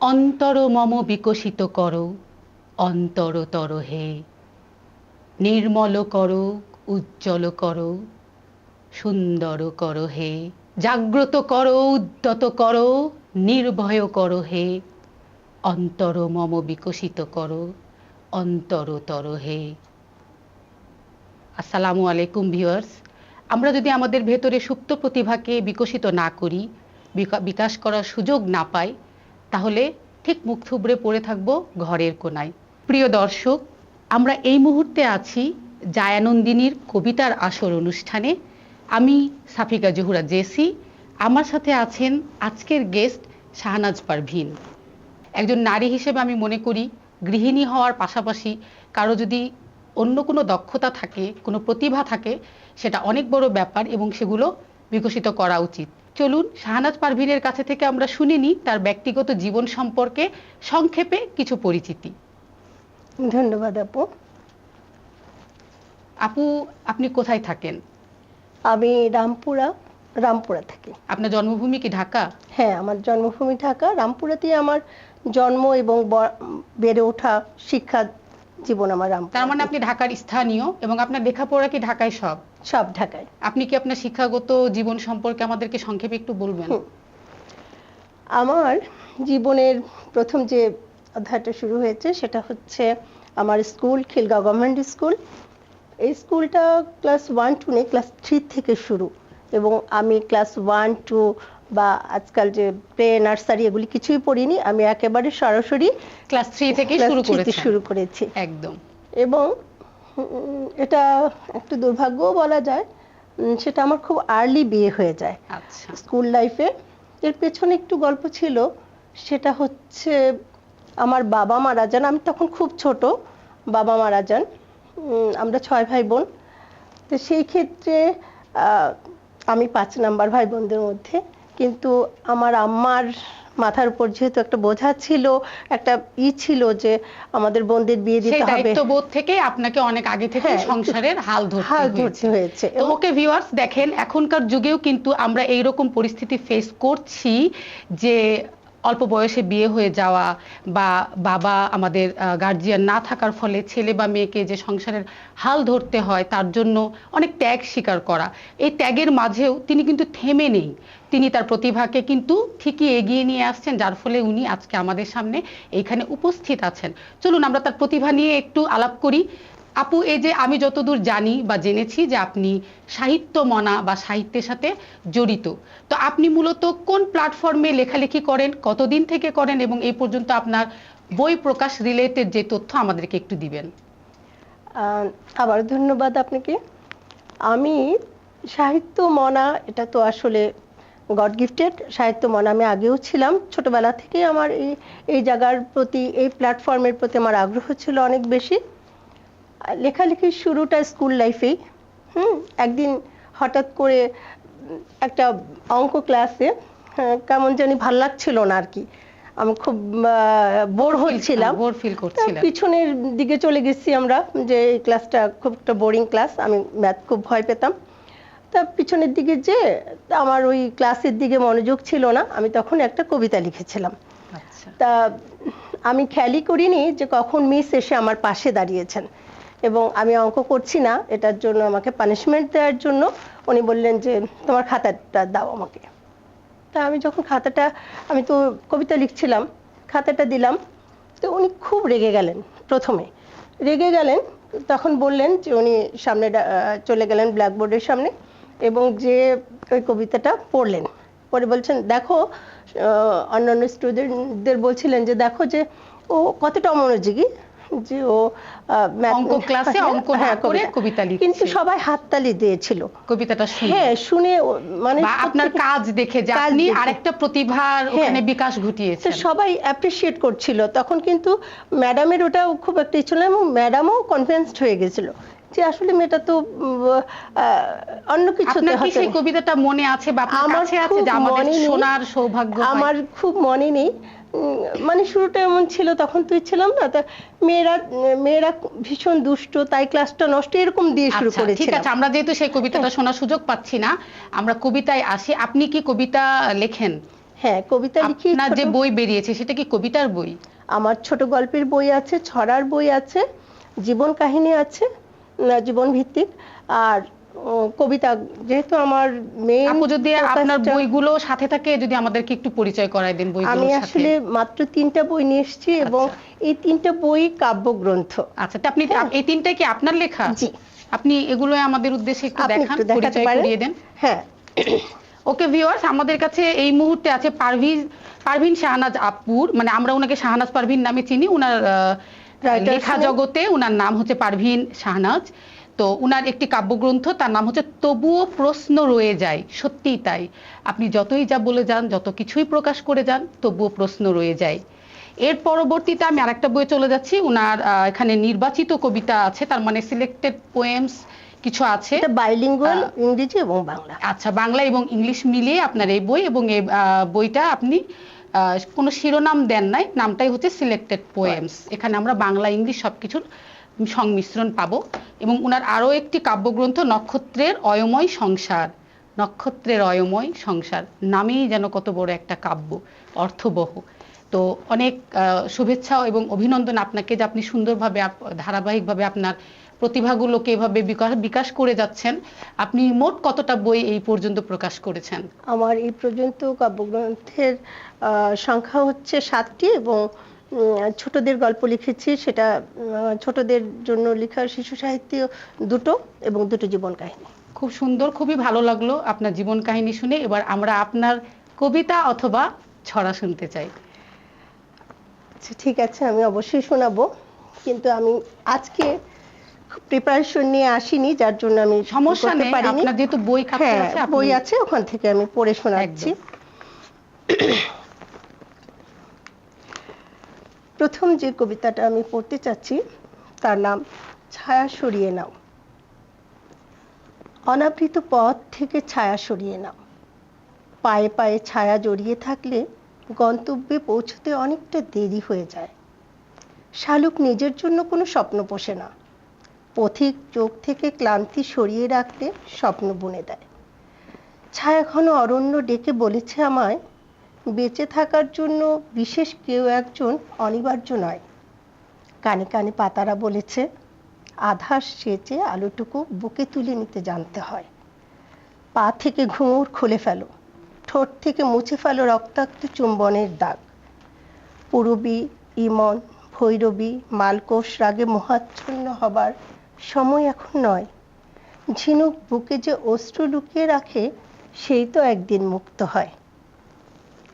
অন্তর মম বিকশিত করো অন্তরতর হে। নির্মল করো, উজ্জ্বল করো, সুন্দর করো হে। জাগ্রত করো, উদ্যত করো, নির্ভয় করো হে। অন্তর মম বিকশিত করো অন্তরতর হে। আসসালামু আলাইকুম ভিউয়ার্স। আমরা যদি আমাদের ভেতরে সুপ্ত প্রতিভাকে বিকশিত না করি, বিকা- বিকাশ করার সুযোগ না পাই তাহলে ঠিক মুখ থুবড়ে পড়ে থাকব ঘরের কোনায়। প্রিয় দর্শক, আমরা এই মুহূর্তে আছি জায়ানন্দিনীর কবিতার আসর অনুষ্ঠানে। আমি সাফিকা জহুরা জেসি। আমার সাথে আছেন আজকের গেস্ট শাহনাজ পারভিন। একজন নারী হিসেবে আমি মনে করি গৃহিণী হওয়ার পাশাপাশি কারও যদি অন্য কোনো দক্ষতা থাকে, কোনো প্রতিভা থাকে, সেটা অনেক বড় ব্যাপার এবং সেগুলো বিকশিত করা উচিত। চলুন শাহনাজ পারভিনের কাছে থেকে আমরা শুনে নিই তার ব্যক্তিগত জীবন সম্পর্কে সংক্ষেপে কিছু পরিচিতি। ধন্যবাদ আপু। আপু আপনি কোথায় থাকেন? আমি রামপুরা রামপুরা থাকি। আপনার জন্মভূমি কি ঢাকা? হ্যাঁ আমার জন্মভূমি ঢাকা। রামপুরাতেই আমার জন্ম এবং বেড়ে ওঠা শিক্ষা জীবন আমার রামপুরা তার মানে আপনি ঢাকার স্থানীয় এবং আপনার লেখাপড়া কি ঢাকায় সব? সব ঢাকায়। আপনি কি আপনার শিক্ষাগত জীবন সম্পর্কে আমাদেরকে সংক্ষেপে একটু বলবেন। আমার জীবনের প্রথম যে অধ্যায়টা শুরু হয়েছে সেটা হচ্ছে আমার স্কুল খিলগাঁও গভর্নমেন্ট স্কুল এই স্কুলটা ক্লাস ওয়ান টু নেই ক্লাস থ্রি থেকে শুরু। এবং আমি ক্লাস ওয়ান টু বা আজকাল যে প্লে নার্সারি এগুলি কিছুই পড়িনি আমি একেবারে সরাসরি ক্লাস থ্রি থেকে শুরু তে শুরু করেছি। একদম। এবং এটা একটু দুর্ভাগ্যও বলা যায় সেটা আমার খুব আর্লি বিয়ে হয়ে যায়। আচ্ছা। স্কুল লাইফে এর পেছনে একটু গল্প ছিল সেটা হচ্ছে আমার বাবা মারা যান আমি তখন খুব ছোট বাবা মারা যান উম, আমরা ছয় ভাই বোন তো সেই ক্ষেত্রে আহ, আমি পাঁচ নাম্বার ভাই বোনদের মধ্যে কিন্তু আমার আম্মার মাথার উপর যেহেতু একটা বোঝা ছিল একটা ই ছিল যে আমাদের বোনদের বিয়ে দিতে হবে। দায়িত্ববোধ থেকে আপনাকে অনেক আগে থেকে হ্যাঁ, সংসারের হাল ধরতে হাল হয়েছে। ধরতে হয়েছে। ওকে ভিউয়ার্স দেখেন এখনকার যুগেও কিন্তু আমরা এইরকম পরিস্থিতি ফেস করছি যে অল্প বয়সে বিয়ে হয়ে যাওয়া বা বাবা আমাদের গার্জিয়ান না থাকার ফলে ছেলে বা মেয়েকে যে সংসারের হাল ধরতে হয় তার জন্য অনেক ত্যাগ স্বীকার করা। এই ত্যাগের মাঝেও তিনি কিন্তু থেমে নেই। তিনি তার প্রতিভাকে কিন্তু ঠিকই এগিয়ে নিয়ে আসছেন, যার ফলে উনি আজকে আমাদের সামনে এইখানে উপস্থিত আছেন। চলুন আমরা তার প্রতিভা নিয়ে একটু আলাপ করি। আপু, এই যে আমি যতদূর জানি বা জেনেছি যে আপনি সাহিত্য মনা বা সাহিত্যের সাথে জড়িত, তো আপনি মূলত কোন প্ল্যাটফর্মে লেখালেখি করেন, কতদিন থেকে করেন এবং এই পর্যন্ত আপনার বই প্রকাশ রিলেটেড যে তথ্য আমাদেরকে একটু দিবেন। আবার ধন্যবাদ আপনাকে। আমি সাহিত্য মনা এটা তো আসলে গড গিফটেড সাহিত্য মনা আমি আগেও ছিলাম। ছোটবেলা থেকে আমার এই এই জায়গার প্রতি, এই প্ল্যাটফর্মের প্রতি আমার আগ্রহ ছিল অনেক বেশি। লেখালেখির শুরুটা স্কুল লাইফেই হুম একদিন হঠাৎ করে একটা অঙ্ক ক্লাসে হ্যাঁ, কেমন জানি ভালো লাগছিল না আর কি। আমি খুব বোর হচ্ছিলাম বোর ফিল তা করছিলেন পিছনের দিকে চলে গেছি আমরা যে এই ক্লাসটা খুব একটা বোরিং ক্লাস আমি ম্যাথ খুব ভয় পেতাম। তা পিছনের দিকে যে আমার ওই ক্লাসের দিকে মনোযোগ ছিল না আমি তখন একটা কবিতা লিখেছিলাম। আচ্ছা। তা আমি খেয়ালই করিনি যে কখন মিস এসে আমার পাশে দাঁড়িয়েছেন। এবং আমি অঙ্ক করছি না, এটার জন্য আমাকে পানিশমেন্ট দেওয়ার জন্য। উনি বললেন যে, তোমার খাতাটা দাও আমাকে। তা আমি যখন খাতাটা, আমি তো কবিতা লিখছিলাম, খাতাটা দিলাম, তো উনি খুব রেগে গেলেন প্রথমে। রেগে গেলেন, তখন বললেন যে উনি সামনে চলে গেলেন ব্ল্যাকবোর্ডের সামনে এবং যে ওই কবিতাটা পড়লেন। পরে বলছেন, দেখো অন্যান্য স্টুডেন্টদের বলছিলেন যে, দেখো যে, ও কতটা অমনোযোগী। যে ও অঙ্ক ক্লাসে হ্যাঁ, অঙ্ক হ্যাঁ, করে কবিতা। লিখছে। কিন্তু সবাই হাততালি দিয়েছিল। কবিতাটা শুনে। হ্যাঁ শুনে মানে আপনার কাজ দেখে যে আপনি আরেকটা প্রতিভার হ্যাঁ। ওখানে বিকাশ ঘটিয়েছেন। সবাই অ্যাপ্রিসিয়েট করছিল। তখন কিন্তু ম্যাডামের ওটাও খুব একটা ছিল এবং ম্যাডামও কনভিন্সড হয়ে গেছিল যে আসলে মেয়েটা তো অন্য কিছু আপনার কি সেই কবিতাটা মনে আছে বা আপনার আমার কাছে আছে যে আমাদের শোনার সৌভাগ্য আমার খুব মনে নেই। মানে শুরুটা এমন ছিল তখন তুই ছিলাম না তা মেয়েরা মেয়েরা ভীষণ দুষ্ট তাই ক্লাসটা নষ্ট এরকম দিয়ে শুরু আচ্ছা, ঠিক আছে আমরা যেহেতু সেই কবিতাটা শোনার সুযোগ পাচ্ছি না আমরা কবিতায় আসি। আপনি কি কবিতা লেখেন? হ্যাঁ কবিতা লিখি আপনার যে বই বেরিয়েছে সেটা কি কবিতার বই? আমার ছোট গল্পের বই আছে ছড়ার বই আছে জীবন কাহিনী আছে জীবন ভিত্তিক আর কবিতা যেহেতু আমার মেন আপু যদি আপনার বইগুলো সাথে থাকে যদি আমাদেরকে একটু পরিচয় করায় দেন আমি বইগুলোর সাথে। আসলে মাত্র তিনটা বই নিয়ে এসেছি এবং এই তিনটা বই কাব্যগ্রন্থ। আচ্ছা আপনি এই তিনটাই কি আপনার লেখা? জি। আপনি এগুলো আমাদের উদ্দেশ্যে একটু দেখান পরিচয় করিয়ে দেন। হ্যাঁ। ওকে ভিউয়ার্স আমাদের কাছে এই মুহূর্তে আছে পারভিন পারভিন শাহনাজ আপুর মানে আমরা ওনাকে শাহনাজ পারভিন নামে চিনি। ওনার লেখা জগতে ওনার নাম হচ্ছে পারভিন শাহনাজ। তো ওনার একটি কাব্যগ্রন্থ তার নাম হচ্ছে তবুও প্রশ্ন রয়ে যায়। সত্যিই তাই। আপনি যতই যা বলে যান যত কিছুই প্রকাশ করে যান তবুও প্রশ্ন রয়ে যায়। এর পরবর্তীতে আমি আরেকটা বই চলে যাচ্ছি। আহ, এখানে নির্বাচিত কবিতা আছে তার মানে সিলেক্টেড পোয়েমস কিছু আছে। বাইলিঙ্গুয়াল ইংরেজি এবং বাংলা। আচ্ছা বাংলা এবং ইংলিশ মিলিয়ে আপনার এই বই এবং এই বইটা আপনি আহ, কোনো শিরোনাম দেন নাই। নামটাই হচ্ছে সিলেক্টেড পোয়েমস এখানে আমরা বাংলা ইংলিশ সবকিছুর সংমিশ্রণ পাবো এবং ওনার আরও একটি কাব্যগ্রন্থ, নক্ষত্রের অয়ময় সংসার। নক্ষত্রের অয়ময় সংসার নামেই যেন কত বড় একটা কাব্য, অর্থবহ। তো অনেক শুভেচ্ছা এবং অভিনন্দন আপনাকে যে আপনি সুন্দরভাবে ধারাবাহিকভাবে আপনার প্রতিভাগুলোকে এভাবে বিকাশ করে যাচ্ছেন। আপনি মোট কতটা বই এই পর্যন্ত প্রকাশ করেছেন? আমার এই পর্যন্ত কাব্যগ্রন্থের সংখ্যা হচ্ছে সাতটি এবং ছোটদের গল্প লিখেছি সেটা ছোটদের জন্য লেখা শিশু সাহিত্য দুটো এবং দুটো জীবন কাহিনী। খুব সুন্দর খুবই ভালো লাগল আপনার জীবন কাহিনী শুনে। এবার আমরা আপনার কবিতা অথবা ছড়া শুনতে চাই। আচ্ছা ঠিক আছে আমি অবশ্যই শোনাবো কিন্তু আমি আজকে প্রিপারেশন নিয়ে আসিনি যার জন্য আমি সমস্যা নেই আপনার যেহেতু বই খাতা হ্যাঁ আছে বই আছে ওখান থেকে আমি পড়ে শোনাচ্ছি। প্রথম যে কবিতাটা আমি পড়তে চাচ্ছি, তার নাম ছায়া সরিয়ে নাও। অনাবৃত পথ থেকে ছায়া সরিয়ে নাও। পায়ে পায়ে ছায়া জড়িয়ে থাকলে গন্তব্যে পৌঁছতে অনেকটা দেরি হয়ে যায়। শালুক নিজের জন্য কোনো স্বপ্ন পোষে না। পথিক চোখ থেকে ক্লান্তি সরিয়ে রাখতে স্বপ্ন বুনে দেয়। ছায়াঘন অরণ্য ডেকে বলেছে আমায় বেঁচে থাকার জন্য বিশেষ কেউ একজন অনিবার্য নয়। কানে কানে পাতারা বলেছে, আধার সেচে আলোটুকু বুকে তুলে নিতে জানতে হয়। পা থেকে ঘুঙুর খুলে ফেলো, ঠোঁট থেকে মুছে ফেলো রক্তাক্ত চুম্বনের দাগ। পূরবী, ইমন, ভৈরবী, মালকোষ রাগে মোহাচ্ছন্ন হবার সময় এখন নয়। ঝিনুক বুকে যে অস্ত্র লুকিয়ে রাখে, সেই তো একদিন মুক্ত হয়।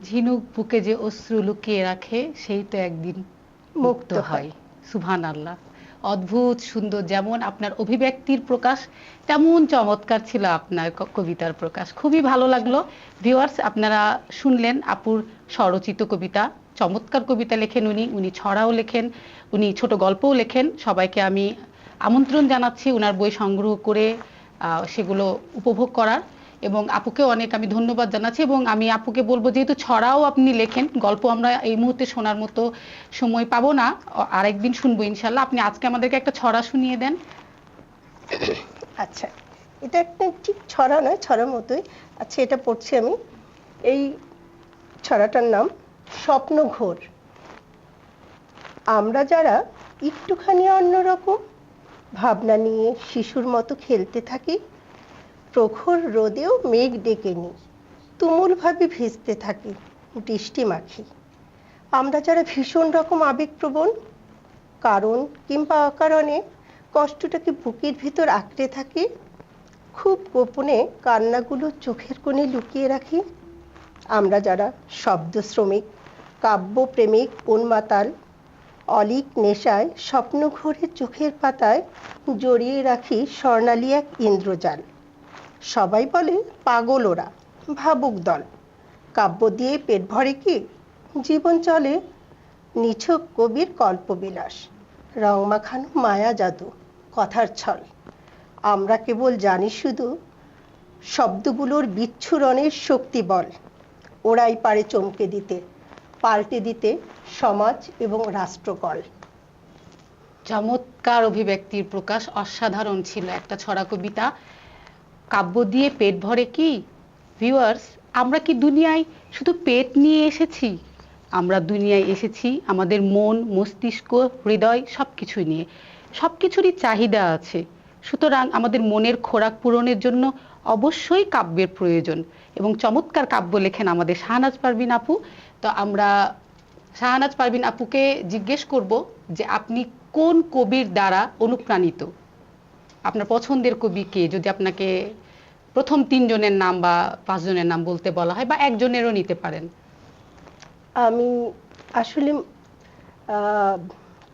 ঝিনুক বুকে যে অশ্রু লুকিয়ে রাখে সেই তো একদিন মুক্ত হয়। সুভান আল্লাহ অদ্ভুত সুন্দর যেমন আপনার অভিব্যক্তির প্রকাশ তেমন চমৎকার ছিল আপনার কবিতার প্রকাশ। খুবই ভালো লাগল। ভিউয়ার্স আপনারা শুনলেন আপুর স্বরচিত কবিতা চমৎকার কবিতা লেখেন উনি উনি ছড়াও লেখেন উনি ছোট গল্পও লেখেন। সবাইকে আমি আমন্ত্রণ জানাচ্ছি ওনার বই সংগ্রহ করে আহ, সেগুলো উপভোগ করার। এবং আপুকে অনেক আমি ধন্যবাদ জানাচ্ছি এবং আমি আপুকে বলব, যেহেতু ছড়াও আপনি লেখেন, গল্প আমরা এই মুহূর্তে শোনার মতো সময় পাবো না। আরেকদিন শুনব ইনশাল্লাহ। আপনি আজকে আমাদেরকে একটা ছড়া শুনিয়ে দেন। আচ্ছা এটা একটা ঠিক ছড়া নয়, ছড়ার মতোই। আচ্ছা এটা পড়ছি আমি। এই ছড়াটার নাম, স্বপ্ন ঘোর। আমরা যারা একটুখানি অন্যরকম ভাবনা নিয়ে শিশুর মতো খেলতে থাকি প্রখর রোদেও মেঘ ডেকে নিই। তুমুলভাবে ভিজতে থাকি বৃষ্টি মাখি। আমরা যারা ভীষণ রকম আবেগপ্রবণ, কারণ কিংবা অকারণে কষ্টটাকে বুকের ভিতর আঁকড়ে থাকি, খুব গোপনে কান্নাগুলো চোখের কোণে লুকিয়ে রাখি। আমরা যারা শব্দ শ্রমিক কাব্যপ্রেমিক, উন্মাতাল, অলিক নেশায় স্বপ্ন ঘরে চোখের পাতায় জড়িয়ে রাখি স্বর্ণালী এক ইন্দ্রজাল। সবাই বলে পাগল ওরা, ভাবুক দল। কাব্য দিয়ে পেট ভরে কি? জীবন চলে নিছক কবির কল্পবিলাস। রং মায়া জাদু, কথার ছল। আমরা কেবল জানি শুধু শব্দগুলোর বিচ্ছুরণের শক্তি বল। ওরাই পারে চমকে দিতে, পাল্টে দিতে সমাজ এবং রাষ্ট্রকল চমৎকার অভিব্যক্তির প্রকাশ অসাধারণ ছিল একটা ছড়া কবিতা। কাব্য দিয়ে পেট ভরে কি? ভিউয়ার্স আমরা কি দুনিয়ায় শুধু পেট নিয়ে এসেছি? আমরা দুনিয়ায় এসেছি আমাদের মন, মস্তিষ্ক, হৃদয় সব কিছু নিয়ে। সব কিছুরই চাহিদা আছে। সুতরাং আমাদের মনের খোরাক পূরণের জন্য অবশ্যই কাব্যের প্রয়োজন। এবং চমৎকার কাব্য লেখেন আমাদের শাহনাজ পারভিন আপু। তো আমরা শাহনাজ পারভিন আপুকে জিজ্ঞেস করব যে আপনি কোন কবির দ্বারা অনুপ্রাণিত? আপনার পছন্দের কবি কে? যদি আপনাকে প্রথম তিনজনের নাম বা পাঁচজনের নাম বলতে বলা হয় বা একজনেরও নিতে পারেন। আমি আসলে আহ,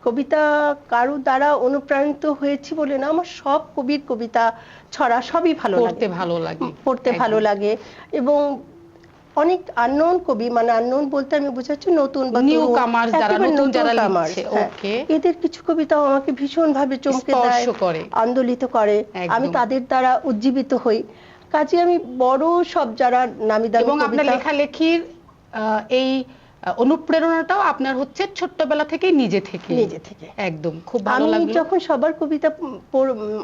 কবিতা কারও দ্বারা অনুপ্রাণিত হয়েছি বলে না আমার সব কবির কবিতা ছড়া সবই ভালো লাগে। ভালো লাগে। পড়তে ভালো লাগে এবং অনেক আননোন কবি মানে আননোন বলতে আমি বোঝাচ্ছি নতুন বা তরুণ, comers যারা, নতুন যারা লিখছে, হ্যাঁ। এদের কিছু কবিতাও আমাকে ভীষণ ভাবে চমকে দেয় করে। আন্দোলিত করে। আমি তাদের দ্বারা উজ্জীবিত হই কাজে আমি বড় সব যারা নামি দামি এবং আপনার লেখালেখির এই অনুপ্রেরণাটাও আপনার হচ্ছে ছোট্টবেলা থেকেই নিজে থেকে নিজে থেকে একদম খুব ভালো আমি যখন সবার কবিতা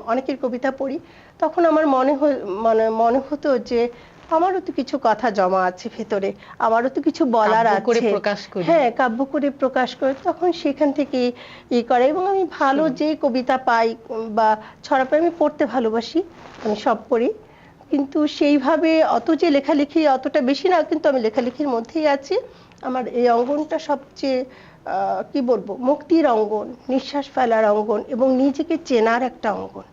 অনেকের কবিতা পড়ি তখন আমার মনে হয়- মানে মনে হতো যে আমারও তো কিছু কথা জমা আছে ভেতরে আমারও তো কিছু বলার কাব্য করে আছে। প্রকাশ করি। হ্যাঁ কাব্য করে প্রকাশ করে তখন সেখান থেকে ই করে এবং আমি ভালো যে কবিতা পাই বা ছড়া পাই আমি পড়তে ভালোবাসি আমি সব পড়ি। কিন্তু সেইভাবে অত যে লেখালেখি অতটা বেশি না কিন্তু আমি লেখালেখির মধ্যেই আছি। আমার এই অঙ্গনটা সবচেয়ে আহ, কি বলব মুক্তির অঙ্গন নিঃশ্বাস ফেলার অঙ্গন এবং নিজেকে চেনার একটা অঙ্গন।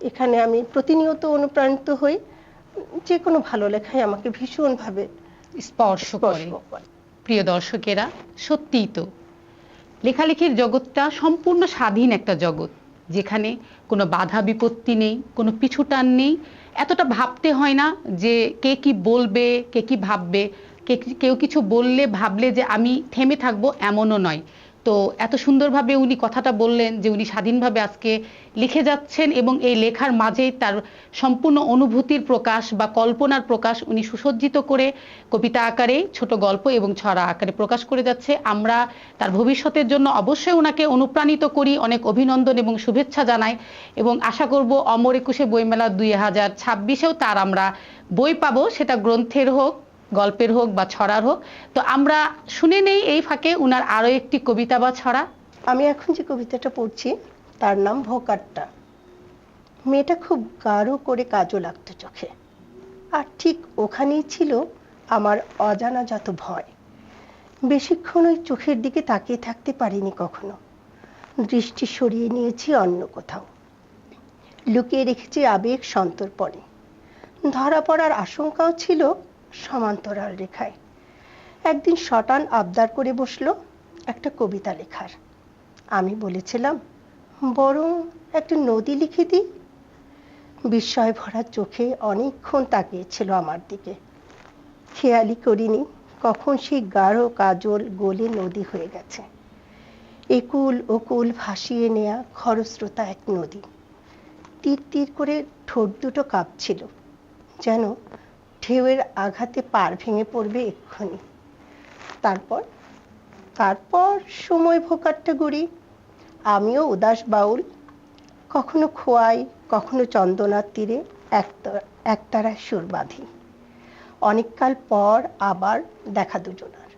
এখানে আমি প্রতিনিয়ত অনুপ্রাণিত হই। যে কোনো ভালো লেখাই আমাকে ভীষণভাবে স্পর্শ করে। প্রিয় দর্শকেরা সত্যিই তো লেখালেখির জগৎটা সম্পূর্ণ স্বাধীন একটা জগৎ যেখানে কোনো বাধা বিপত্তি নেই কোনো পিছুটান নেই। এতটা ভাবতে হয় না যে কে কি বলবে কে কি ভাববে কে কেউ কিছু বললে ভাবলে যে আমি থেমে থাকব এমনও নয়। তো এত সুন্দরভাবে উনি কথাটা বললেন যে উনি স্বাধীনভাবে আজকে লিখে যাচ্ছেন এবং এই লেখার মাঝেই তার সম্পূর্ণ অনুভূতির প্রকাশ বা কল্পনার প্রকাশ উনি সুসজ্জিত করে কবিতা আকারে, ছোট গল্প এবং ছড়া আকারে প্রকাশ করে যাচ্ছে। আমরা তার ভবিষ্যতের জন্য অবশ্যই ওনাকে অনুপ্রাণিত করি। অনেক অভিনন্দন এবং শুভেচ্ছা জানাই এবং আশা করব অমর একুশে বইমেলা দুই হাজার ছাব্বিশেও তার আমরা বই পাবো। সেটা গ্রন্থের হোক গল্পের হোক বা ছড়ার হোক। তো আমরা শুনে নেই এই ফাঁকে উনার আরও একটি কবিতা বা ছড়া। আমি এখন যে কবিতাটা পড়ছি, তার নাম ভোকারটা মেয়েটা খুব গাঢ় করে কাজও লাগতো চোখে। আর ঠিক ওখানেই ছিল আমার অজানা যত ভয়। বেশিক্ষণ ওই চোখের দিকে তাকিয়ে থাকতে পারিনি কখনো। দৃষ্টি সরিয়ে নিয়েছি অন্য কোথাও। লুকিয়ে রেখেছি আবেগ সন্তর্পণে। ধরা পড়ার আশঙ্কাও ছিল সমান্তরাল রেখায়। একদিন শটান আবদার করে বসল একটা কবিতা লেখার। আমি বলেছিলাম, বরং একটা নদী লিখে দিই। বিস্ময় ভরা চোখে অনেকক্ষণ তাকিয়েছিল আমার দিকে। খেয়ালি করিনি কখন সেই গাঢ় কাজল গলে নদী হয়ে গেছে। একুল ওকুল ভাসিয়ে নেয়া খরস্রোতা এক নদী। তীর তীর করে ঠোঁট দুটো কাঁপছিল। যেন ঢেউয়ের আঘাতে পার ভেঙে পড়বে এক্ষুনি। তারপর তারপর সময় ভোকারটা গুড়ি, আমিও উদাস বাউল, কখনো খোয়াই, কখনো চন্দনার তীরে একতা- একতারায় সুর বাঁধি। অনেককাল পর আবার দেখা দুজনার।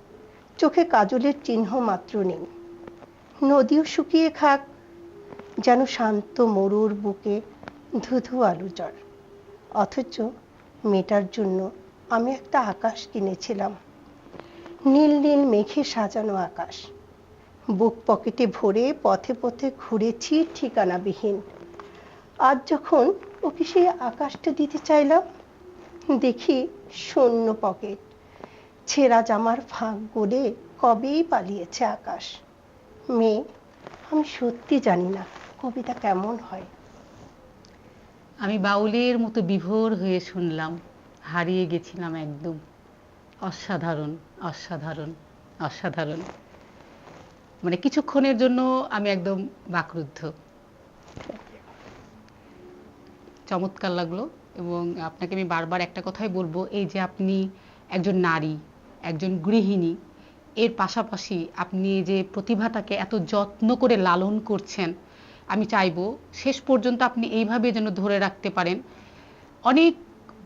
চোখে কাজলের চিহ্ন মাত্র নেই। নদীও শুকিয়ে খাক, যেন শান্ত মরুর বুকে ধুধু আলু জ্বর। অথচ মেটার জন্য আমি একটা আকাশ কিনেছিলাম। নীল নীল মেঘে সাজানো আকাশ। বুক পকেটে ভরে পথে পথে ঘুরেছি ঠিকানাবিহীন। আজ যখন ওকে সেই আকাশটা দিতে চাইলাম, দেখি শূন্য পকেট। ছেঁড়া জামার ফাঁক গড়ে কবেই পালিয়েছে আকাশ। মেয়ে, আমি সত্যি জানি না কবিতা কেমন হয়। আমি বাউলের মতো বিভোর হয়ে শুনলাম, হারিয়ে গেছিলাম একদম। অসাধারণ অসাধারণ অসাধারণ। মানে কিছুক্ষণের জন্য আমি একদম বাকরুদ্ধ। চমৎকার লাগল এবং আপনাকে আমি বারবার একটা কথাই বলব, এই যে আপনি একজন নারী, একজন গৃহিণী, এর পাশাপাশি আপনি যে প্রতিভাটাকে এত যত্ন করে লালন করছেন আমি চাইব শেষ পর্যন্ত আপনি এইভাবে যেন ধরে রাখতে পারেন। অনেক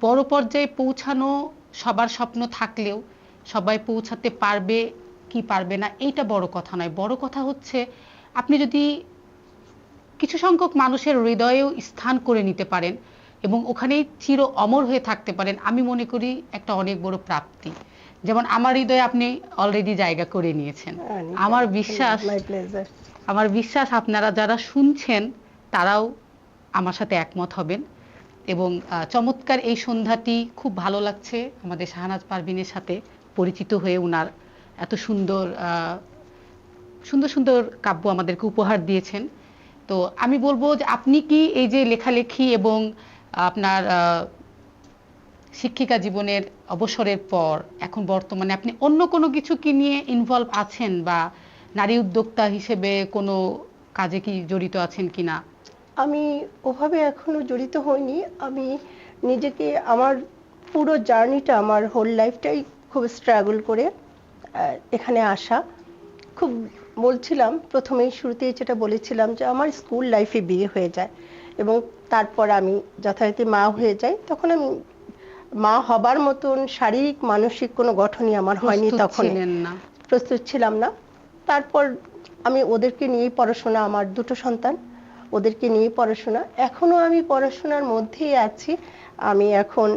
বড় পর্যায়ে পৌঁছানো সবার স্বপ্ন থাকলেও সবাই পৌঁছাতে পারবে কি পারবে না এইটা বড় কথা নয়। বড় কথা হচ্ছে আপনি যদি কিছু সংখ্যক মানুষের হৃদয়েও স্থান করে নিতে পারেন এবং ওখানেই চির অমর হয়ে থাকতে পারেন আমি মনে করি একটা অনেক বড় প্রাপ্তি। যেমন আমার হৃদয়ে আপনি অলরেডি জায়গা করে নিয়েছেন। আমার বিশ্বাস আমার বিশ্বাস আপনারা যারা শুনছেন, তারাও আমার সাথে একমত হবেন। এবং চমৎকার এই সন্ধ্যাটি খুব ভালো লাগছে আমাদের শাহনাজ পারভিনের সাথে পরিচিত হয়ে উনার এত সুন্দর সুন্দর সুন্দর কাব্য আমাদেরকে উপহার দিয়েছেন। তো আমি বলব যে আপনি কি এই যে লেখালেখি এবং আপনার শিক্ষিকা জীবনের অবসরের পর এখন বর্তমানে আপনি অন্য কোনো কিছু কি নিয়ে ইনভলভ আছেন বা নারী উদ্যোক্তা হিসেবে কোনো কাজে কি জড়িত আছেন কিনা? আমি ওভাবে এখনও জড়িত হইনি। আমি নিজেকে আমার পুরো জার্নিটা আমার হোল লাইফটাই খুব স্ট্রাগল করে এখানে আসা। খুব বলছিলাম প্রথমেই শুরুতেই যেটা বলেছিলাম যে আমার স্কুল লাইফে বিয়ে হয়ে যায় এবং তারপর আমি যথারীতি মা হয়ে যাই। তখন আমি মা হবার মতন শারীরিক মানসিক কোনো গঠনই আমার হয়নি তখন। প্রস্তুত ছিলাম না। তারপর আমি ওদেরকে নিয়েই পড়াশোনা আমার দুটো সন্তান ওদেরকে নিয়েই পড়াশোনা। এখনও আমি পড়াশোনার মধ্যেই আছি। আমি এখন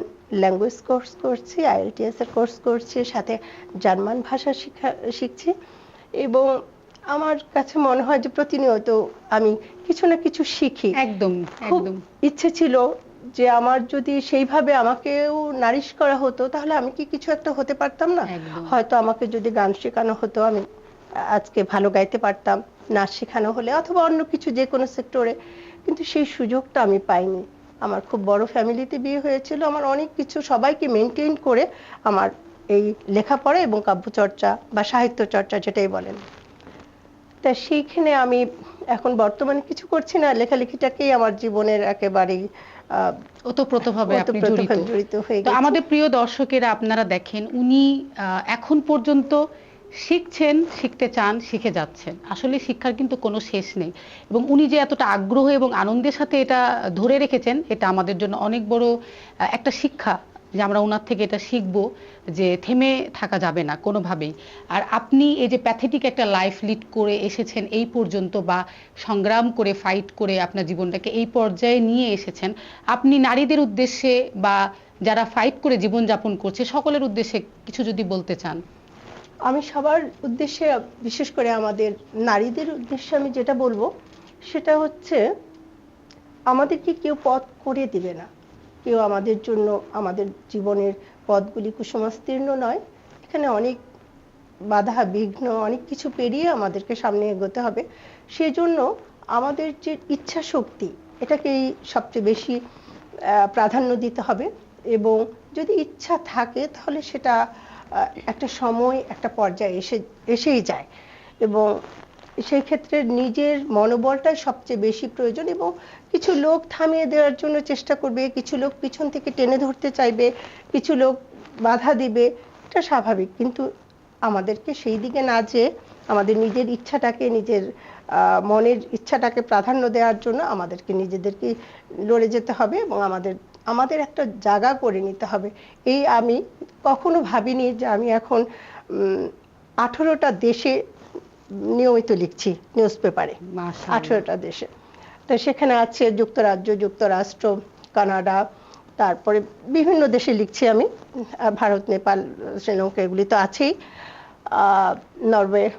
ল্যাঙ্গুয়েজ কোর্স করছি আইএলটিএস এর কোর্স করছি সাথে জার্মান ভাষা শিখা শিখছি। এবং আমার কাছে মনে হয় যে প্রতিনিয়ত আমি কিছু না কিছু শিখি। একদম একদম। ইচ্ছে ছিল যে আমার যদি সেইভাবে আমাকেও নারিশ করা হতো তাহলে আমি কি কিছু একটা হতে পারতাম না? হয়তো আমাকে যদি গান শেখানো হতো আমি আজকে ভালো গাইতে পারতাম নাচ শেখানো হলে অথবা অন্য কিছু যে কোনো সেক্টরে কিন্তু সেই সুযোগটা আমি পাইনি। আমার খুব বড় ফ্যামিলিতে বিয়ে হয়েছিল। আমার অনেক কিছু সবাইকে মেনটেন করে আমার এই লেখাপড়া এবং কাব্যচর্চা বা সাহিত্য চর্চা যেটাই বলেন। তা সেইখানে আমি এখন বর্তমানে কিছু করছি না। লেখালেখিটাকেই আমার জীবনের একেবারেই ওতপ্রোতভাবে আপনি জড়িত। হয়ে। আমাদের প্রিয় দর্শকেরা আপনারা দেখেন উনি এখন পর্যন্ত শিখছেন, শিখতে চান, শিখে যাচ্ছেন। আসলে শিক্ষার কিন্তু কোনো শেষ নেই। এবং উনি যে এতটা আগ্রহ এবং আনন্দের সাথে এটা ধরে রেখেছেন, এটা আমাদের জন্য অনেক বড় একটা শিক্ষা যে আমরা ওনার থেকে এটা শিখব যে থেমে থাকা যাবে না কোনোভাবেই। আর আপনি এই যে প্যাথেটিক একটা লাইফ লিড করে এসেছেন এই পর্যন্ত বা সংগ্রাম করে ফাইট করে আপনার জীবনটাকে এই পর্যায়ে নিয়ে এসেছেন, আপনি নারীদের উদ্দেশ্যে বা যারা ফাইট করে জীবনযাপন করছে, সকলের উদ্দেশ্যে কিছু যদি বলতে চান। আমি সবার উদ্দেশ্যে, বিশেষ করে আমাদের নারীদের উদ্দেশ্যে আমি যেটা বলব, সেটা হচ্ছে আমাদেরকে কেউ পথ করে দিবে না। কেউ আমাদের জন্য, আমাদের জীবনের পথগুলি কুসমাস্তীর্ণ নয়। এখানে অনেক বাধা, বিঘ্ন, অনেক কিছু পেরিয়ে আমাদেরকে সামনে এগোতে হবে। সেজন্য আমাদের যে ইচ্ছা শক্তি, এটাকেই সবচেয়ে বেশি প্রাধান্য দিতে হবে। এবং যদি ইচ্ছা থাকে, তাহলে সেটা একটা সময়, একটা পর্যায়ে এসে, এসেই যায়। এবং সেই ক্ষেত্রে নিজের মনোবলটাই সবচেয়ে বেশি প্রয়োজন এবং কিছু লোক থামিয়ে দেওয়ার জন্য চেষ্টা করবে, কিছু লোক পিছন থেকে টেনে ধরতে চাইবে, কিছু লোক বাধা দিবে, এটা স্বাভাবিক। কিন্তু আমাদেরকে সেই দিকে না যেয়ে আমাদের নিজের ইচ্ছাটাকে, নিজের মনের ইচ্ছাটাকে প্রাধান্য দেওয়ার জন্য আমাদেরকে নিজেদেরকে লড়ে যেতে হবে এবং আমাদের আমাদের একটা জায়গা করে নিতে হবে। এই আমি কখনো ভাবিনি যে আমি এখন আঠেরোটা দেশে নিয়মিত লিখছি নিউজ পেপারে। আঠেরোটা দেশে। তো সেখানে আছে যুক্তরাজ্য যুক্তরাষ্ট্র কানাডা তারপরে বিভিন্ন দেশে লিখছি আমি। ভারত নেপাল শ্রীলঙ্কা এগুলি তো আছেই। আহ, নরওয়ে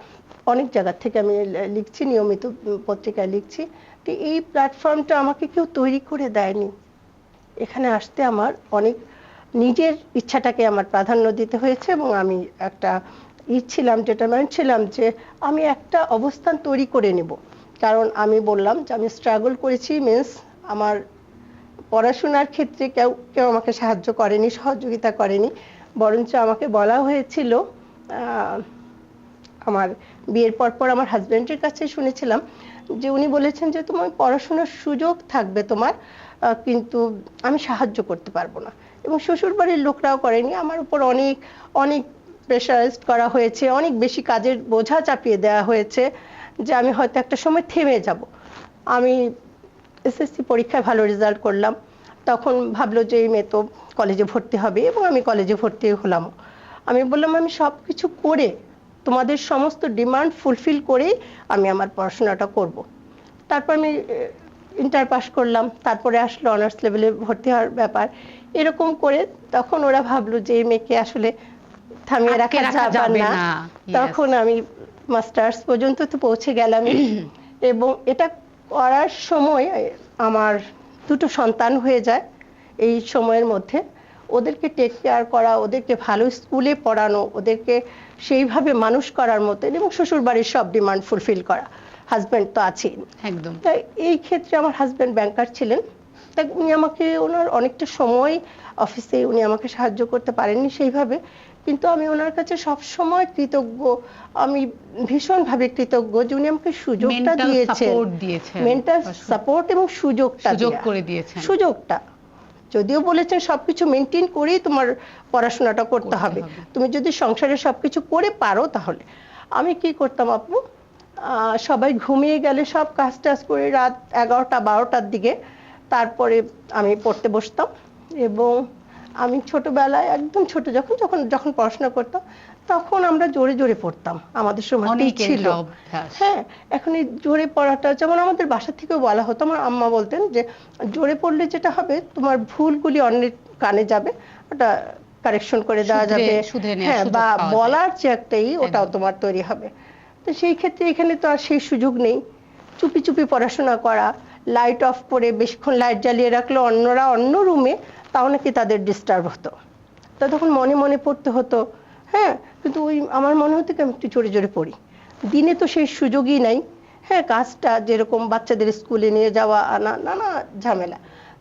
অনেক জায়গা থেকে আমি লিখছি নিয়মিত পত্রিকায় লিখছি। তো এই প্ল্যাটফর্মটা আমাকে কেউ তৈরি করে দেয়নি। এখানে আসতে আমার অনেক নিজের ইচ্ছাটাকে আমার প্রাধান্য দিতে হয়েছে এবং আমি একটা ই ছিলাম যেটা ছিলাম যে আমি একটা অবস্থান তৈরি করে নেব। কারণ আমি বললাম যে আমি স্ট্রাগল করেছি মিন্স আমার পড়াশোনার ক্ষেত্রে কেউ কেউ আমাকে সাহায্য করেনি, সহযোগিতা করেনি। বরঞ্চ আমাকে বলা হয়েছিল আমার বিয়ের পর পর আমার হাজবেন্ডের কাছে শুনেছিলাম যে উনি বলেছেন যে তোমার পড়াশোনার সুযোগ থাকবে তোমার কিন্তু আমি সাহায্য করতে পারব না। এবং শ্বশুর বাড়ির লোকরাও করেনি। আমার উপর অনেক অনেক প্রেশারাইজড করা হয়েছে। অনেক বেশি কাজের বোঝা চাপিয়ে দেওয়া হয়েছে যে আমি হয়তো একটা সময় থেমে যাব। আমি এসএসসি পরীক্ষায় ভালো রেজাল্ট করলাম। তখন ভাবলো যে এই মেয়ে তো কলেজে ভর্তি হবে এবং আমি কলেজে ভর্তি হলাম। আমি বললাম, আমি সব কিছু করে তোমাদের সমস্ত ডিমান্ড ফুলফিল করেই আমি আমার পড়াশোনাটা করব। তারপর আমি ইন্টার পাস করলাম তারপরে আসলো অনার্স লেভেলে ভর্তি হওয়ার ব্যাপার। এরকম করে তখন ওরা ভাবলো যে এই মেয়েকে আসলে থামিয়ে রাখা যাবে না। না, তখন আমি মাস্টার্স পর্যন্ত তো পৌঁছে গেলাম। এবং এটা করার সময় আমার দুটো সন্তান হয়ে যায় এই সময়ের মধ্যে। ওদেরকে টেক কেয়ার করা ওদেরকে ভালো স্কুলে পড়ানো ওদেরকে সেইভাবে মানুষ করার মতো এবং শ্বশুরবাড়ির সব ডিমান্ড ফুলফিল করা। হাজব্যান্ড তো আছেই। একদম। তাই এই ক্ষেত্রে আমার হাজব্যান্ড ব্যাংকার ছিলেন। তাই উনি আমাকে ওনার অনেকটা সময় অফিসে উনি আমাকে সাহায্য করতে পারেননি সেইভাবে। কিন্তু আমি ওনার কাছে সব সময় কৃতজ্ঞ। আমি ভীষণভাবে কৃতজ্ঞ যে উনি আমাকে সুযোগটা দিয়েছেন। মেন্টাল সাপোর্ট এবং সুযোগটা সুযোগ করে দিয়েছেন। সুযোগটা। যদিও বলেছেন সবকিছু মেনটেন করেই তোমার পড়াশোনাটা করতে হবে। তুমি যদি সংসারে সবকিছু করে পারো তাহলে। আমি কি করতাম আপু? সবাই ঘুমিয়ে গেলে সব কাজ টাজ করে রাত এগারোটা বারোটার দিকে তারপরে আমি পড়তে বসতাম এবং আমি ছোটবেলায় একদম ছোট যখন যখন যখন পড়াশোনা করতাম তখন আমরা জোরে জোরে পড়তাম। আমাদের অনেকের ছিল। হ্যাঁ এখন এই জোরে পড়াটা যেমন আমাদের বাসা থেকেও বলা হতো আমার আম্মা বলতেন যে জোরে পড়লে যেটা হবে তোমার ভুলগুলি অন্যের কানে যাবে ওটা কারেকশন করে দেওয়া যাবে। হ্যাঁ বা। বলার যে একটাই ওটাও তোমার তৈরি হবে। তো সেই ক্ষেত্রে এখানে তো আর সেই সুযোগ নেই। চুপি চুপি পড়াশোনা করা লাইট অফ করে বেশিক্ষণ লাইট জ্বালিয়ে রাখলে, অন্যরা অন্য রুমে তাও নাকি তাদের ডিস্টার্ব হতো। তা তখন মনে মনে পড়তে হতো। হ্যাঁ কিন্তু ওই আমার মনে হতো কি আমি একটু জোরে জোরে পড়ি। দিনে তো সেই সুযোগই নাই। হ্যাঁ কাজটা যেরকম বাচ্চাদের স্কুলে নিয়ে যাওয়া, আনা, নানা ঝামেলা।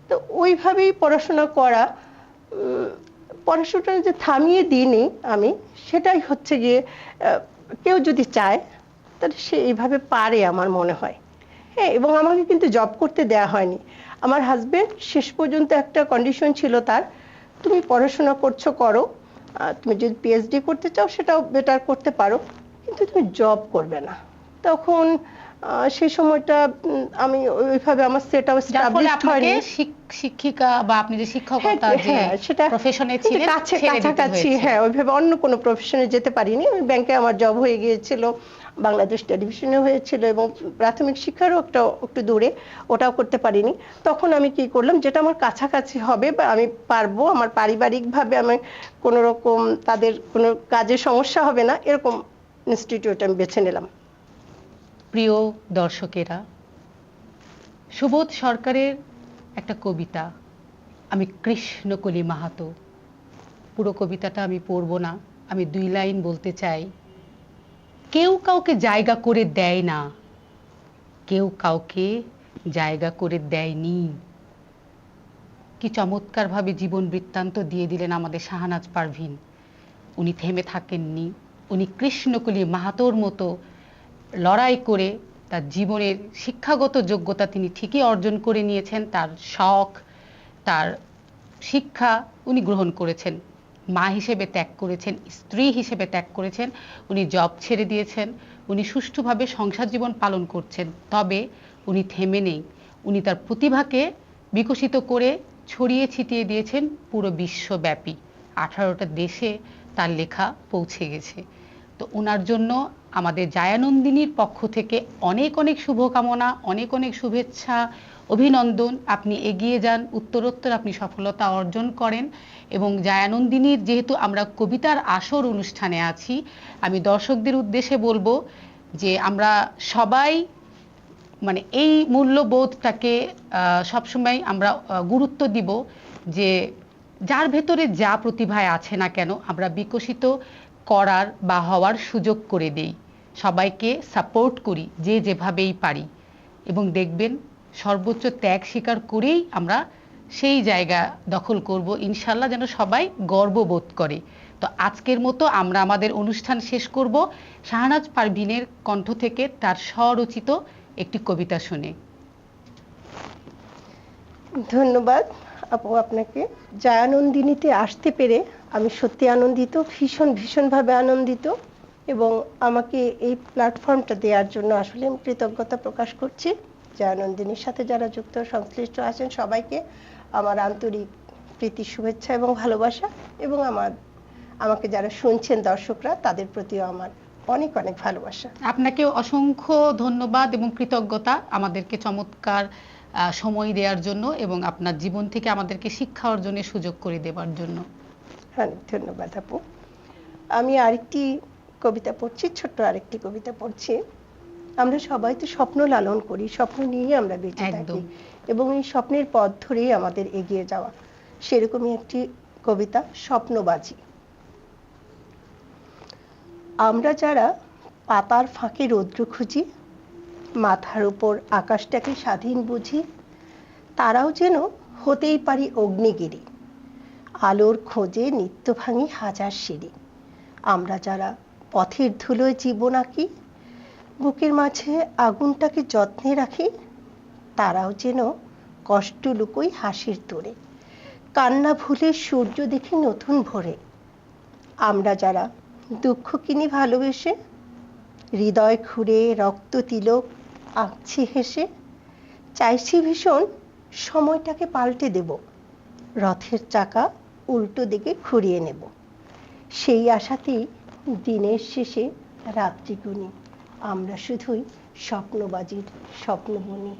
তো ওইভাবেই পড়াশোনা করা পড়াশোনাটা যে থামিয়ে দিইনি আমি, সেটাই হচ্ছে গিয়ে কেউ যদি চায় তাহলে সে এইভাবে পারে আমার মনে হয়। হ্যাঁ এবং আমাকে কিন্তু জব করতে দেয়া হয়নি। আমার হাজব্যান্ড শেষ পর্যন্ত একটা কন্ডিশন ছিল তার। তুমি পড়াশোনা করছ, করো। তুমি যদি পিএইচডি করতে চাও, সেটাও বেটার করতে পারো। কিন্তু তুমি জব করবে না। তখন সেই সময়টা আমি ওইভাবে আমার যার ফলে আপনাকে হয়নি। শিক্ষিকা বা আপনি যে হ্যাঁ, শিক্ষকতা যে হ্যাঁ, সেটা প্রফেশনে ছিলেন কাছে কাছাকাছি হ্যাঁ ওইভাবে অন্য কোনো প্রফেশনে যেতে পারিনি। আমি ব্যাংকে আমার জব হয়ে গিয়েছিল বাংলাদেশ টেলিভিশনে হয়েছিল এবং প্রাথমিক শিক্ষারও একটা একটু দূরে ওটাও করতে পারিনি। তখন আমি কি করলাম যেটা আমার কাছাকাছি হবে বা আমি পারব আমার পারিবারিকভাবে আমি কোনো রকম তাদের কোনো কাজে সমস্যা হবে না এরকম ইনস্টিটিউট আমি বেছে নিলাম। প্রিয় দর্শকেরা, সুবোধ সরকারের একটা কবিতা, আমি কৃষ্ণকলি মাহাতো। পুরো কবিতাটা আমি পড়ব না, আমি দুই লাইন বলতে চাই। কেউ কাউকে জায়গা করে দেয় না, কেউ কাউকে জায়গা করে দেয়নি। কি চমৎকারভাবে জীবন বৃত্তান্ত দিয়ে দিলেন আমাদের শাহনাজ পারভিন। উনি থেমে থাকেননি, উনি কৃষ্ণকলি মাহাতোর মতো লড়াই করে তার জীবনের শিক্ষাগত যোগ্যতা তিনি ঠিকই অর্জন করে নিয়েছেন, তার শখ, তার শিক্ষা উনি গ্রহণ করেছেন, মা হিসেবে ত্যাগ করেছেন, স্ত্রী হিসেবে ত্যাগ করেছেন, উনি জব ছেড়ে দিয়েছেন, উনি সুষ্ঠুভাবে সংসার জীবন পালন করছেন, তবে উনি থেমে নেই। উনি তার প্রতিভাকে বিকশিত করে ছড়িয়ে ছিটিয়ে দিয়েছেন পুরো বিশ্বব্যাপী। আঠারোটা দেশে তার লেখা পৌঁছে গেছে। তো ওনার জন্য আমাদের জায়ানন্দিনীর পক্ষ থেকে অনেক অনেক শুভকামনা, অনেক অনেক শুভেচ্ছা, অভিনন্দন। আপনি এগিয়ে যান, উত্তরোত্তর আপনি সফলতা অর্জন করেন এবং জায়ানন্দিনীর যেহেতু আমরা কবিতার আসর অনুষ্ঠানে আছি, আমি দর্শকদের উদ্দেশ্যে বলব যে আমরা সবাই মানে এই মূল্যবোধটাকে সবসময় আমরা গুরুত্ব দিব যে যার ভেতরে যা প্রতিভায় আছে না কেন, আমরা বিকশিত করার বা হওয়ার সুযোগ করে দেই। সবাইকে সাপোর্ট করি যে যেভাবেই পারি। এবং দেখবেন, সর্বোচ্চ ত্যাগ স্বীকার করেই আমরা সেই জায়গা দখল করব। ইনশাল্লাহ যেন সবাই গর্ববোধ করে। তো আজকের মতো আমরা আমাদের অনুষ্ঠান শেষ করব। শাহনাজ পারভিনের কণ্ঠ থেকে তার স্বরচিত একটি কবিতা শুনে। ধন্যবাদ আপু আপনাকে। জায়ানন্দিনীতে আসতে পেরে আমি সত্যি আনন্দিত, ভীষণ ভীষণভাবে আনন্দিত। এবং আমাকে এই প্ল্যাটফর্মটা দেওয়ার জন্য আসলে আমি কৃতজ্ঞতা প্রকাশ করছি। জায়ানন্দিনীর সাথে যারা যুক্ত সংশ্লিষ্ট আছেন সবাইকে আমার আন্তরিক প্রীতি শুভেচ্ছা এবং ভালোবাসা এবং আমার আমাকে যারা শুনছেন দর্শকরা তাদের প্রতিও আমার অনেক অনেক ভালোবাসা। আপনাকেও অসংখ্য ধন্যবাদ এবং কৃতজ্ঞতা আমাদেরকে চমৎকার সময় দেওয়ার জন্য এবং আপনার জীবন থেকে আমাদেরকে শিক্ষা অর্জনের সুযোগ করে দেওয়ার জন্য। অনেক ধন্যবাদ আপু। আমি আরেকটি কবিতা পড়ছি ছোট্ট আরেকটি কবিতা পড়ছি। আমরা সবাই তো স্বপ্ন লালন করি স্বপ্ন নিয়ে আমরা বেঁচে থাকি। এবং এই স্বপ্নের পথ ধরেই আমাদের এগিয়ে যাওয়া। সেরকমই একটি কবিতা স্বপ্নবাজি। আমরা যারা পাতার ফাঁকে রৌদ্র খুঁজি মাথার উপর আকাশটাকে স্বাধীন বুঝি তারাও যেন হতেই পারি অগ্নিগিরি। আলোর খোঁজে নিত্য ভাঙি হাজার সিঁড়ি। আমরা যারা পথের ধুলোয় জীবন আঁকি, বুকের মাঝে আগুনটাকে যত্নে রাখি, তারাও যেন কষ্ট লুকোই হাসির তোরে। কান্না ভুলে সূর্য দেখি নতুন ভোরে। আমরা যারা দুঃখ কিনি ভালোবেসে, হৃদয় খুঁড়ে রক্ত তিলক আঁকছি হেসে, চাইছি ভীষণ সময়টাকে পাল্টে দেব, রথের চাকা উল্টো দিকে ঘুরিয়ে নেব। সেই আশাতেই দিনের শেষে রাত্রি গুনি আমরা শুধুই স্বপ্নবাজির স্বপ্ন বুনি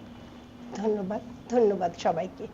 ধন্যবাদ ধন্যবাদ সবাইকে।